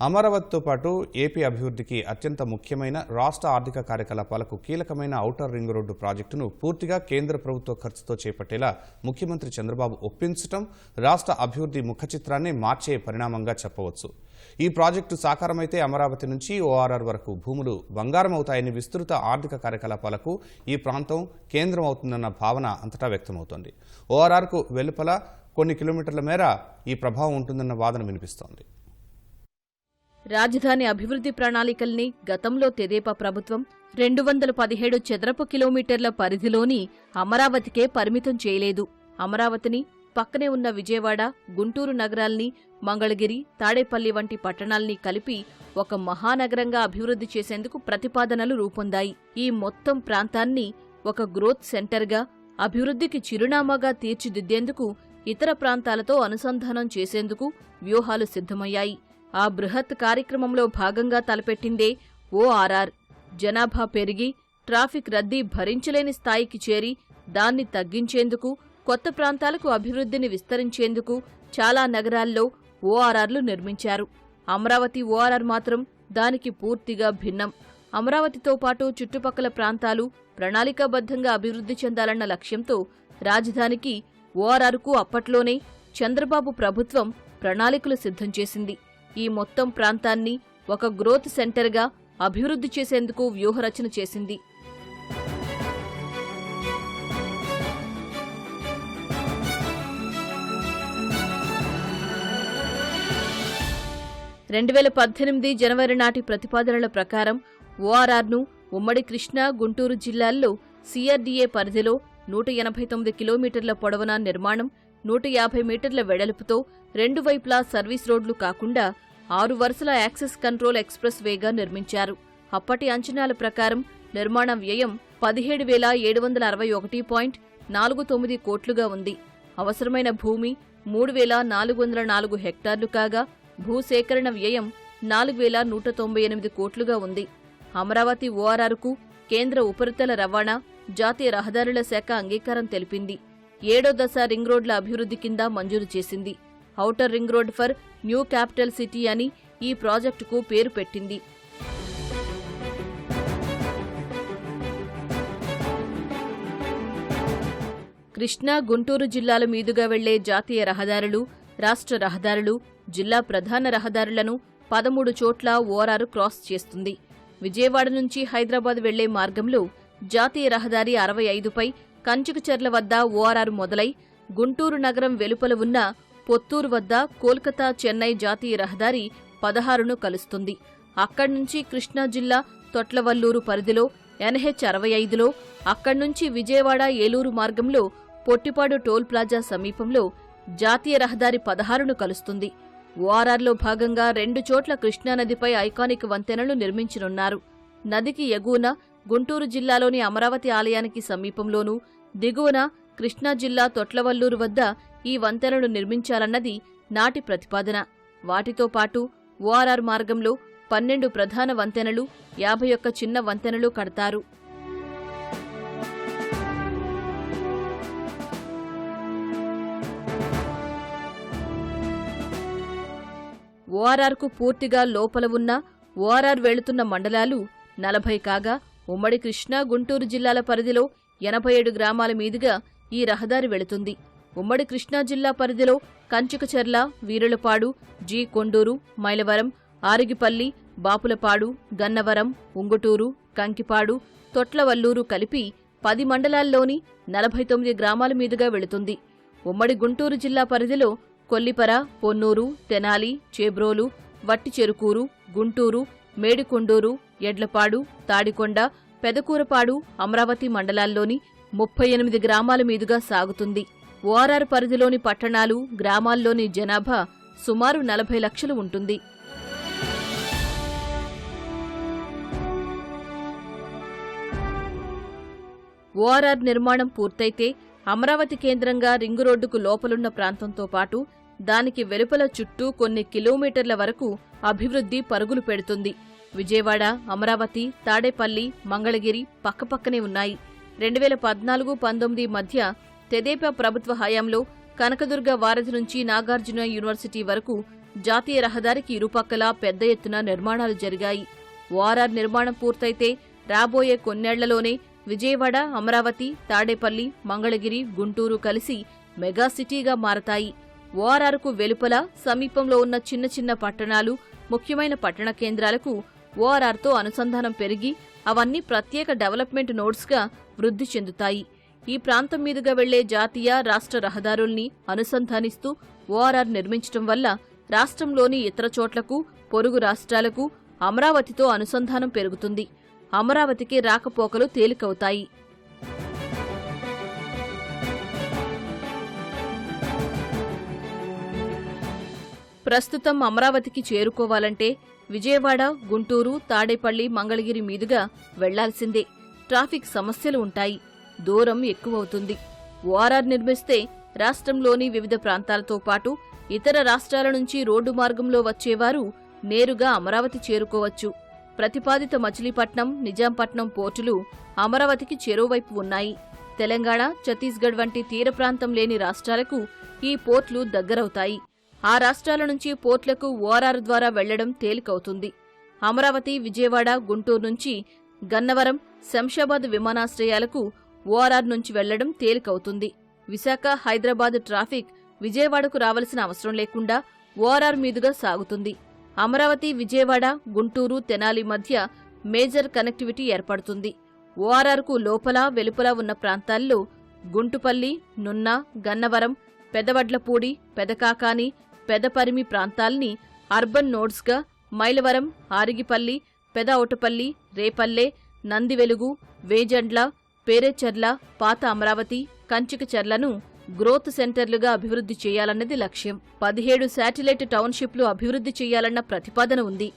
అమరావతితో పాటు ఏపీ అభివృద్ధికి అత్యంత ముఖ్యమైన రాష్ట్ర ఆర్థిక కార్యకలాపాలకు కీలకమైన ఔటర్ రింగ్ రోడ్డు ప్రాజెక్టును పూర్తిగా కేంద్ర ప్రభుత్వ ఖర్చుతో చేపట్టేలా ముఖ్యమంత్రి చంద్రబాబు ఒప్పించడం రాష్ట్ర అభివృద్ధి ముఖచిత్రాన్ని మార్చే పరిణామంగా చెప్పవచ్చు. ఈ ప్రాజెక్టు సాకారమైతే అమరావతి నుంచి ఓఆర్ఆర్ వరకు భూములు బంగారం అవుతాయని విస్తృత ఆర్థిక కార్యకలాపాలకు ఈ ప్రాంతం కేంద్రం అవుతుందన్న భావన అంతటా వ్యక్తమవుతోంది. ఓఆర్ఆర్కు వెలుపల కొన్ని కిలోమీటర్ల మేర ఈ ప్రభావం ఉంటుందన్న వాదన వినిపిస్తోంది. రాజధాని అభివృద్ధి ప్రణాళికల్ని గతంలో తెదేపా ప్రభుత్వం రెండు వందల పదిహేడు చదరపు కిలోమీటర్ల పరిధిలోని అమరావతికే పరిమితం చేయలేదు. అమరావతిని పక్కనే ఉన్న విజయవాడ గుంటూరు నగరాల్ని మంగళగిరి తాడేపల్లి వంటి పట్టణాల్ని కలిపి ఒక మహానగరంగా అభివృద్ధి చేసేందుకు ప్రతిపాదనలు రూపొందాయి. ఈ మొత్తం ప్రాంతాన్ని ఒక గ్రోత్ సెంటర్గా అభివృద్ధికి చిరునామాగా తీర్చిదిద్దేందుకు ఇతర ప్రాంతాలతో అనుసంధానం చేసేందుకు వ్యూహాలు సిద్ధమయ్యాయి. ఆ బృహత్ కార్యక్రమంలో భాగంగా తలపెట్టిందే ఓఆర్ఆర్ జనాభా పెరిగి ట్రాఫిక్ రద్దీ భరించలేని స్థాయికి చేరి దాన్ని తగ్గించేందుకు కొత్త ప్రాంతాలకు అభివృద్ధిని విస్తరించేందుకు చాలా నగరాల్లో ఓఆర్ఆర్లు నిర్మించారు. అమరావతి ఓఆర్ఆర్ మాత్రం దానికి పూర్తిగా భిన్నం. అమరావతితో పాటు చుట్టుపక్కల ప్రాంతాలు ప్రణాళికాబద్ధంగా అభివృద్ధి చెందాలన్న లక్ష్యంతో రాజధానికి ఓఆర్ఆర్కు అప్పట్లోనే చంద్రబాబు ప్రభుత్వం ప్రణాళికలు సిద్ధం చేసింది. ఈ మొత్తం ప్రాంతాన్ని ఒక గ్రోత్ సెంటర్గా అభివృద్ధి చేసేందుకు వ్యూహరచన చేసింది. రెండు వేల పద్దెనిమిది జనవరి నాటి ప్రతిపాదనల ప్రకారం ఓఆర్ఆర్ను ఉమ్మడి కృష్ణా గుంటూరు జిల్లాల్లో సిఆర్డీఏ పరిధిలో నూట ఎనభై తొమ్మిది కిలోమీటర్ల పొడవున నిర్మాణం నూట యాభై మీటర్ల వెడల్పుతో రెండు వైపులా సర్వీస్ రోడ్లు కాకుండా ఆరు వరుసల యాక్సెస్ కంట్రోల్ ఎక్స్ప్రెస్ వేగా నిర్మించారు. అప్పటి అంచనాల ప్రకారం నిర్మాణ వ్యయం పదిహేడు వేల ఏడు వందల అరవై ఒకటి పాయింట్ నాలుగు తొమ్మిది కోట్లుగా ఉంది. అవసరమైన భూమి మూడు వేల నాలుగు వందల నాలుగు హెక్టార్లు కాగా భూసేకరణ వ్యయం నాలుగు వేల నూట తొంభై ఎనిమిది కోట్లుగా ఉంది. అమరావతి ఓఆర్ఆర్కు కేంద్ర ఉపరితల రవాణా జాతీయ రహదారుల శాఖ అంగీకారం తెలిపింది. ఏడో దశ రింగ్ రోడ్ల అభివృద్ధి కింద మంజూరు చేసింది. Outer ring road for new capital city అని ఈ ప్రాజెక్టుకు పేరు పెట్టింది. కృష్ణా గుంటూరు జిల్లాల మీదుగా వెళ్ళే జాతీయ రహదారులు రాష్ట్ర రహదారులు జిల్లా ప్రధాన రహదారులను పదమూడు చోట్ల ఓఆర్ఆర్ క్రాస్ చేస్తుంది. విజయవాడ నుంచి హైదరాబాద్ వెళ్ళే మార్గంలో జాతీయ రహదారి అరవై ఐదుపై కంచుకచెర్ల వద్ద ఓఆర్ఆర్ మొదలై గుంటూరు నగరం వెలుపల ఉన్న పొత్తూరు వద్ద కోల్కతా చెన్నై జాతీయ రహదారి పదహారును కలుస్తుంది. అక్కడి నుంచి కృష్ణా జిల్లా తొట్లవల్లూరు పరిధిలో ఎన్హెచ్ అరవై ఐదులో అక్కడి నుంచి విజయవాడ ఏలూరు మార్గంలో పొట్టిపాడు టోల్ ప్లాజా సమీపంలో జాతీయ రహదారి పదహారును కలుస్తుంది. ఓఆర్ఆర్లో భాగంగా రెండు చోట్ల కృష్ణానదిపై ఐకానిక్ వంతెనలు నిర్మించనున్నారు. నదికి ఎగువన గుంటూరు జిల్లాలోని అమరావతి ఆలయానికి సమీపంలోనూ దిగువన కృష్ణా జిల్లా తొట్లవల్లూరు వద్ద ఈ వంతెనలు నిర్మించాలన్నది నాటి ప్రతిపాదన. వాటితో పాటు ఓఆర్ఆర్ మార్గంలో పన్నెండు ప్రధాన వంతెనలు యాభై ఒక్క చిన్న వంతెనలు కడతారు. ఓఆర్ఆర్కు పూర్తిగా లోపల ఉన్న ఓఆర్ఆర్ వెళుతున్న మండలాలు నలభై కాగా ఉమ్మడి కృష్ణా గుంటూరు జిల్లాల పరిధిలో ఎనభై ఏడు గ్రామాల మీదుగా ఈ రహదారి వెళుతుంది. ఉమ్మడి కృష్ణా జిల్లా పరిధిలో కంచుకచెర్ల వీరులపాడు జీ కొండూరు మైలవరం ఆరిగిపల్లి బాపులపాడు గన్నవరం ఉంగుటూరు కంకిపాడు తొట్లవల్లూరు కలిపి పది మండలాల్లోని నలభై తొమ్మిది గ్రామాల మీదుగా వెళుతుంది. ఉమ్మడి గుంటూరు జిల్లా పరిధిలో కొల్లిపర పొన్నూరు తెనాలి చేబ్రోలు వట్టిచెరుకూరు గుంటూరు మేడికొండూరు ఎడ్లపాడు తాడికొండ పెదకూరపాడు అమరావతి మండలాల్లోని ముప్పై ఎనిమిది గ్రామాల మీదుగా సాగుతుంది. ఓఆర్ఆర్ పరిధిలోని పట్టణాలు గ్రామాల్లోని జనాభా సుమారు నలభై లక్షలు ఉంటుంది. ఓఆర్ఆర్ నిర్మాణం పూర్తయితే అమరావతి కేంద్రంగా రింగు రోడ్డుకు లోపలున్న ప్రాంతంతో పాటు దానికి వెలుపల చుట్టూ కొన్ని కిలోమీటర్ల వరకు అభివృద్ధి పరుగులు పెడుతుంది. విజయవాడ అమరావతి తాడేపల్లి మంగళగిరి పక్కపక్కనే ఉన్నాయి. రెండు వేల పద్నాలుగు పంతొమ్మిది మధ్య తెదేపా ప్రభుత్వ హయాంలో కనకదుర్గ వారధి నుంచి నాగార్జున యూనివర్సిటీ వరకు జాతీయ రహదారికి ఇరుపక్కలా పెద్ద ఎత్తున నిర్మాణాలు జరిగాయి. ఓఆర్ఆర్ నిర్మాణం పూర్తయితే రాబోయే కొన్నేళ్ళలోనే విజయవాడ అమరావతి తాడేపల్లి మంగళగిరి గుంటూరు కలిసి మెగా సిటీగా మారతాయి. ఓఆర్ఆర్కు వెలుపల సమీపంలో ఉన్న చిన్న చిన్న పట్టణాలు ముఖ్యమైన పట్టణ కేంద్రాలకు ఓఆర్ఆర్తో అనుసంధానం పెరిగి అవన్నీ ప్రత్యేక డెవలప్మెంట్ నోడ్స్గా వృద్ధి చెందుతాయి. ఈ ప్రాంతం మీదుగా వెళ్ళే జాతీయ రాష్ట్ర రహదారుల్ని అనుసంధానిస్తూ ఓఆర్ఆర్ నిర్మించటం వల్ల రాష్ట్రంలోని ఇతర చోట్లకు పొరుగు రాష్ట్రాలకు అమరావతితో అనుసంధానం పెరుగుతుంది. అమరావతికి రాకపోకలు తేలికవుతాయి. ప్రస్తుతం అమరావతికి చేరుకోవాలంటే విజయవాడ గుంటూరు తాడేపల్లి మంగళగిరి మీదుగా వెళ్ళాల్సిందే. ట్రాఫిక్ సమస్యలు ఉంటాయి. దూరం ఎక్కువవుతుంది. ఓఆర్ఆర్ నిర్మిస్తే రాష్ట్రంలోని వివిధ ప్రాంతాలతో పాటు ఇతర రాష్ట్రాల నుంచి రోడ్డు మార్గంలో వచ్చేవారు నేరుగా అమరావతి చేరుకోవచ్చు. ప్రతిపాదిత మచిలీపట్నం నిజాంపట్నం పోర్టులు అమరావతికి చెరోవైపు ఉన్నాయి. తెలంగాణ ఛత్తీస్గఢ్ వంటి తీర ప్రాంతం లేని రాష్ట్రాలకు ఈ పోర్ట్లు దగ్గరవుతాయి. ఆ రాష్ట్రాల నుంచి పోర్ట్లకు ఓఆర్ఆర్ ద్వారా వెళ్ళడం తేలికవుతుంది. అమరావతి విజయవాడ గుంటూరు నుంచి గన్నవరం శంషాబాద్ విమానాశ్రయాలకు ఓఆర్ఆర్ నుంచి వెళ్ళడం తేలికవుతుంది. విశాఖ హైదరాబాద్ ట్రాఫిక్ విజయవాడకు రావలసిన అవసరం లేకుండా ఓఆర్ఆర్ మీదుగా సాగుతుంది. అమరావతి విజయవాడ గుంటూరు తెనాలి మధ్య మేజర్ కనెక్టివిటీ ఏర్పడుతుంది. ఓఆర్ఆర్కు లోపల వెలుపల ఉన్న ప్రాంతాల్లో గుంటుపల్లి నున్న గన్నవరం పెదవడ్లపూడి పెదకాకాని పెదపరిమి ప్రాంతాల్ని అర్బన్ నోడ్స్గా మైలవరం ఆరిగిపల్లి పెద ఔటపల్లి రేపల్లె నందివెలుగు వేజండ్ల పేరేచర్ల పాత అమరావతి కంచికచర్లను గ్రోత్ సెంటర్లుగా అభివృద్ధి చేయాలన్నది లక్ష్యం. పదిహేడు శాటిలైట్ టౌన్షిప్లు అభివృద్ధి చేయాలన్న ప్రతిపాదన ఉంది.